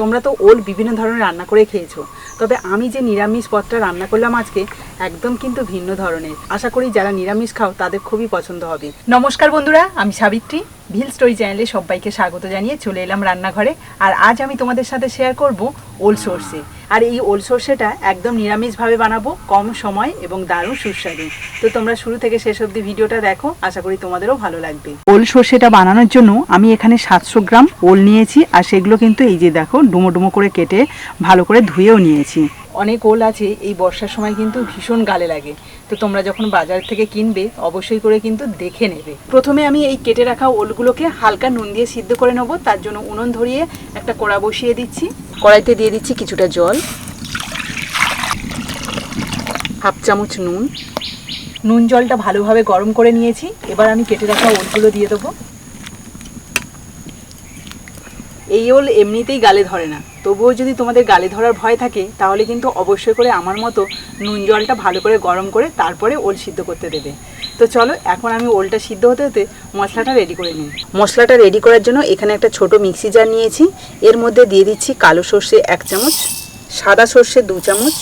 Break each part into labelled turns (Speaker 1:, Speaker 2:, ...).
Speaker 1: তোমরা তো ওল বিভিন্ন ধরনের রান্না করে খেয়েছো। তবে আমি যে নিরামিষ পদটা রান্না করলাম আজকে, একদম কিন্তু ভিন্ন ধরনের। আশা করি যারা নিরামিষ খাও, তাদের খুবই পছন্দ হবে। নমস্কার বন্ধুরা, আমি সাবিত্রী। ভিল স্টোরি চ্যানেলে সবাইকে স্বাগত জানিয়ে চলে এলাম রান্নাঘরে। আর আজ আমি তোমাদের সাথে শেয়ার করব ওল সর্ষে। আর এই ওল সর্ষেটা একদম নিরামিষভাবে বানাবো, কম সময় এবং দারুণ সুস্বাদু। তো তোমরা শুরু থেকে শেষ অবধি ভিডিওটা দেখো, আশা করি তোমাদেরও ভালো লাগবে। ওল সর্ষেটা বানানোর জন্য আমি এখানে সাতশো গ্রাম ওল নিয়েছি, আর সেগুলো কিন্তু এই যে দেখো ডুমো ডুমো করে কেটে ভালো করে ধুয়েও নিয়েছি। অনেক ওল আছে, এই বর্ষার সময় কিন্তু ভীষণ গালে লাগে। তো তোমরা যখন বাজার থেকে কিনবে, অবশ্যই করে কিন্তু দেখে নেবে। প্রথমে আমি এই কেটে রাখা ওলগুলোকে হালকা নুন দিয়ে সিদ্ধ করে নেব। তার জন্য উনুন ধরিয়ে একটা কড়া বসিয়ে দিচ্ছি। কড়াইতে দিয়ে দিচ্ছি কিছুটা জল, হাফ চামচ নুন। নুন জলটা ভালোভাবে গরম করে নিয়েছি। এবার আমি কেটে রাখা ওলগুলো দিয়ে দেবো। এই ওল এমনিতেই গালে ধরে না। তবুও যদি তোমাদের গালে ধরার ভয় থাকে, তাহলে কিন্তু অবশ্যই করে আমার মতো নুন জলটা ভালো করে গরম করে তারপরে ওল সিদ্ধ করতে দেবে। তো চলো, এখন আমি ওলটা সিদ্ধ হতে হতে মশলাটা রেডি করে নিই। মশলাটা রেডি করার জন্য এখানে একটা ছোট মিক্সি জার নিয়েছি। এর মধ্যে দিয়ে দিচ্ছি কালো সর্ষে এক চামচ, সাদা সর্ষে দু চামচ।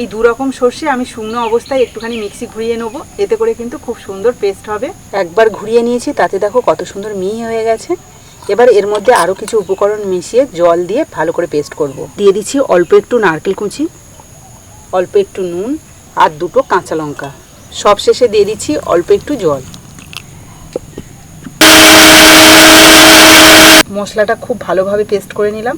Speaker 1: এই দু রকম সর্ষে আমি শুকনো অবস্থায় একটুখানি মিক্সি ঘুরিয়ে নেব। এতে করে কিন্তু খুব সুন্দর পেস্ট হবে। একবার ঘুরিয়ে নিয়েছি, তাতে দেখো কত সুন্দর মিহি হয়ে গেছে। এবার এর মধ্যে আরও কিছু উপকরণ মিশিয়ে জল দিয়ে ভালো করে পেস্ট করব। দিয়ে দিচ্ছি অল্প একটু নারকেল কুচি, অল্প একটু নুন আর দুটো কাঁচা লঙ্কা। সব শেষে দিয়ে দিচ্ছি অল্প একটু জল। মশলাটা খুব ভালোভাবে পেস্ট করে নিলাম।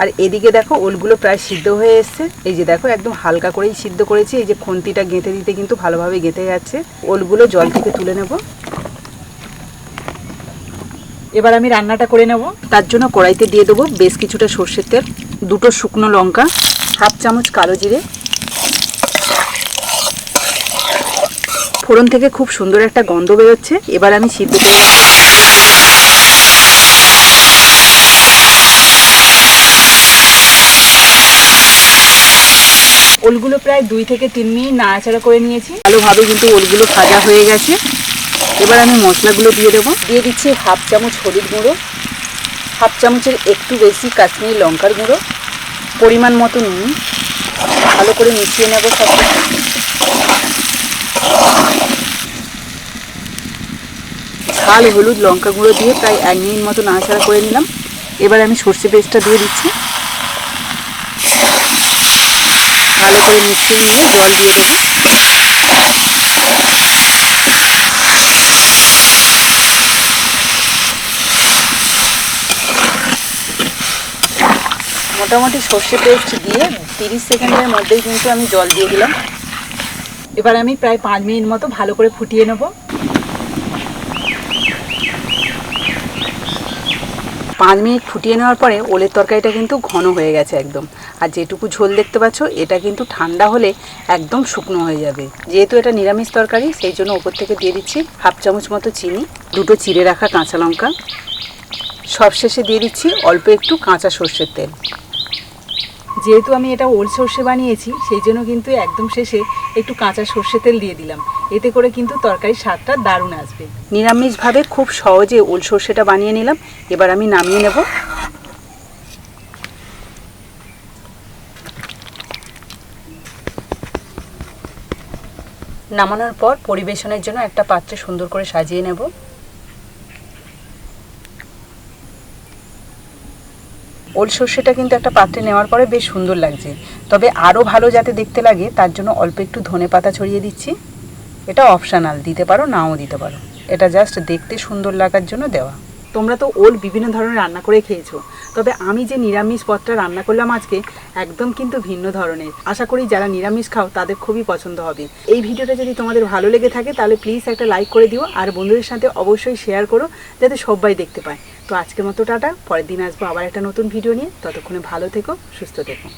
Speaker 1: আর এদিকে দেখো ওলগুলো প্রায় সিদ্ধ হয়ে এসছে। এই যে দেখো একদম হালকা করেই সিদ্ধ করেছি। এই যে খন্তিটা গেঁথে দিতে কিন্তু ভালোভাবে গেঁথে যাচ্ছে। ওলগুলো জল থেকে তুলে নেব। এবার আমি রান্নাটা করে নেব। তার জন্য কড়াইতে দিয়ে দেবো বেশ কিছুটা সর্ষের তেল, দুটো শুকনো লঙ্কা, হাফ চামচ কালো জিরে। ফোড়ন থেকে খুব সুন্দর একটা গন্ধ বেরোচ্ছে। এবার আমি সিদ্ধ ওলগুলো প্রায় দুই থেকে তিন মিনিট নাড়াচাড়া করে নিয়েছি। ভালোভাবে কিন্তু ওলগুলো ভাজা হয়ে গেছে। এবার আমি মশলাগুলো দিয়ে দেবো। দিয়ে দিচ্ছি হাফ চামচ হলুদ গুঁড়ো, হাফ চামচের একটু বেশি কাশ্মীরি লঙ্কার গুঁড়ো, পরিমাণ মতো নুন। ভালো করে মিশিয়ে নেব সব ঝাল হলুদ লঙ্কা গুঁড়ো দিয়ে প্রায় এক মিনিট মতো নাড়াচাড়া করে নিলাম। এবার আমি সর্ষে পেস্টটা দিয়ে দিচ্ছি। ভালো করে মিশিয়ে নিয়ে জল দিয়ে দেবো। মোটামুটি সর্ষে পেস্ট দিয়ে তিরিশ সেকেন্ডের মধ্যেই কিন্তু আমি জল দিয়ে দিলাম। এবার আমি প্রায় পাঁচ মিনিট মতো ভালো করে ফুটিয়ে নেব। পাঁচ মিনিট ফুটিয়ে নেওয়ার পরে ওলের তরকারিটা কিন্তু ঘন হয়ে গেছে একদম। আর যেটুকু ঝোল দেখতে পাচ্ছ, এটা কিন্তু ঠান্ডা হলে একদম শুকনো হয়ে যাবে। যেহেতু এটা নিরামিষ তরকারি, সেই জন্য ওপর থেকে দিয়ে দিচ্ছি হাফ চামচ মতো চিনি, দুটো চিড়ে রাখা কাঁচা লঙ্কা। সবশেষে দিয়ে দিচ্ছি অল্প একটু কাঁচা সর্ষের তেল। যেহেতু আমি এটা ওল সর্ষে বানিয়েছি সেই জন্য কিন্তু একদম শেষে একটু কাঁচা সর্ষে তেল দিয়ে দিলাম। এতে করে কিন্তু তরকারির স্বাদটা দারুণ আসবে। নিরামিষভাবে খুব সহজে ওল সর্ষেটা বানিয়ে নিলাম। এবার আমি নামিয়ে নেব। নামানোর পর পরিবেশনের জন্য একটা পাত্রে সুন্দর করে সাজিয়ে নেব। ওল সর্ষেটা কিন্তু একটা পাত্রে নেওয়ার পরে বেশ সুন্দর লাগছে। তবে আরও ভালো যাতে দেখতে লাগে, তার জন্য অল্প একটু ধনে পাতা ছড়িয়ে দিচ্ছি। এটা অপশানাল দিতে পারো, নাও দিতে পারো। এটা জাস্ট দেখতে সুন্দর লাগার জন্য দেওয়া। তোমরা তো ওল বিভিন্ন ধরনের রান্না করে খেয়েছো। তবে আমি যে নিরামিষ পদটা রান্না করলাম আজকে একদম কিন্তু ভিন্ন ধরনের। আশা করি যারা নিরামিষ খাও, তাদের খুবই পছন্দ হবে। এই ভিডিওটা যদি তোমাদের ভালো লেগে থাকে, তাহলে প্লিজ একটা লাইক করে দিও আর বন্ধুদের সাথে অবশ্যই শেয়ার করো, যাতে সবাই দেখতে পায়। তো আজকের মতো টাটা, পরের দিন আসব আবার একটা নতুন ভিডিও নিয়ে। ততক্ষণে ভালো থেকো, সুস্থ থেকো।